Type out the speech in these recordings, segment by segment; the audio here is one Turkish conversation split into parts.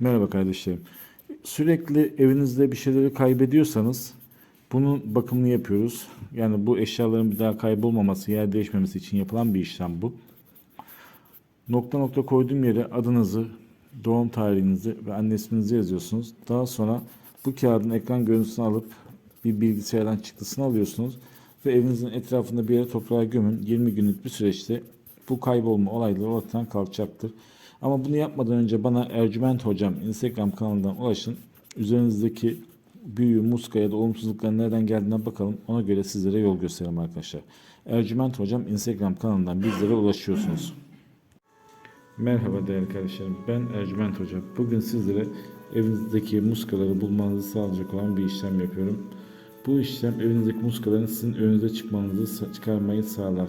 Merhaba kardeşlerim. Sürekli evinizde bir şeyleri kaybediyorsanız bunun bakımını yapıyoruz. Yani bu eşyaların bir daha kaybolmaması, yer değişmemesi için yapılan bir işlem bu. Nokta nokta koyduğum yere adınızı, doğum tarihinizi ve anne isminizi yazıyorsunuz. Daha sonra bu kağıdın ekran görüntüsünü alıp bir bilgisayardan çıktısını alıyorsunuz ve evinizin etrafında bir yere toprağa gömün. 20 günlük bir süreçte bu kaybolma olayları ortadan kalkacaktır. Ama bunu yapmadan önce bana Ercüment Hocam Instagram kanalından ulaşın. Üzerinizdeki büyü, muska ya da olumsuzlukların nereden geldiğine bakalım. Ona göre sizlere yol gösterelim arkadaşlar. Ercüment Hocam Instagram kanalından bizlere ulaşıyorsunuz. Merhaba değerli kardeşlerim. Ben Ercüment Hoca. Bugün sizlere evinizdeki muskaları bulmanızı sağlayacak olan bir işlem yapıyorum. Bu işlem evinizdeki muskaların sizin önünüze çıkmanızı çıkarmayı sağlar.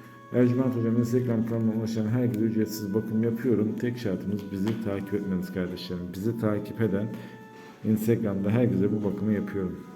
Ercüment Hocam Instagram kanalına ulaşan herkese ücretsiz bakım yapıyorum. Tek şartımız bizi takip etmeniz kardeşlerim. Bizi takip eden Instagram'da herkese bu bakımı yapıyorum.